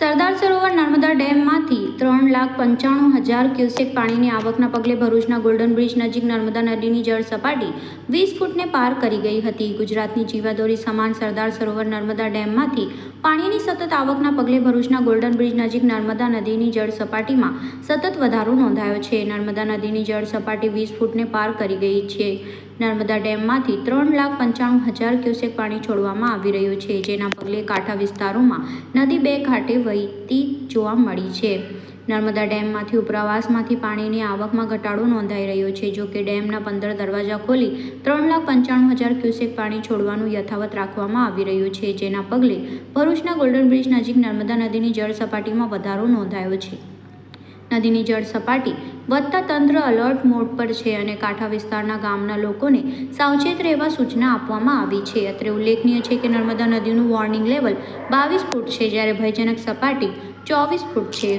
સરદાર સરોવર નર્મદા ડેમમાંથી ત્રણ લાખ પંચાણું હજાર ક્યુસેક પાણીની આવકના પગલે ભરૂચના ગોલ્ડન બ્રિજ નજીક નર્મદા નદીની જળ સપાટી વીસ ફૂટને પાર કરી ગઈ હતી. ગુજરાતની જીવાદોરી સમાન સરદાર સરોવર નર્મદા ડેમમાંથી પાણીની સતત આવકના પગલે ભરૂચના ગોલ્ડન બ્રિજ નજીક નર્મદા નદીની જળ સપાટીમાં સતત વધારો નોંધાયો છે. નર્મદા નદીની જળ સપાટી વીસ ફૂટને પાર કરી ગઈ છે. નર્મદા ડેમમાંથી ત્રણ લાખ પંચાણું હજાર ક્યુસેક પાણી છોડવામાં આવી રહ્યું છે, જેના પગલે કાંઠા વિસ્તારોમાં નદી બે ઘાટે વહેતી જોવા મળી છે. નર્મદા ડેમમાંથી ઉપરવાસમાંથી પાણીની આવકમાં ઘટાડો નોંધાઈ રહ્યો છે, જો કે ડેમના પંદર દરવાજા ખોલી ત્રણ લાખ પંચાણું હજાર ક્યુસેક પાણી છોડવાનું યથાવત રાખવામાં આવી રહ્યું છે, જેના પગલે ભરૂચના ગોલ્ડન બ્રિજ નજીક નર્મદા નદીની જળ સપાટીમાં વધારો નોંધાયો છે. નદીની જળ સપાટી વધતા તંત્ર અલર્ટ મોડ પર છે અને કાંઠા વિસ્તારના ગામના લોકોને સાવચેત રહેવા સૂચના આપવામાં આવી છે. અત્રે ઉલ્લેખનીય છે કે નર્મદા નદીનું વોર્નિંગ લેવલ બાવીસ ફૂટ છે, જ્યારે ભયજનક સપાટી ચોવીસ ફૂટ છે.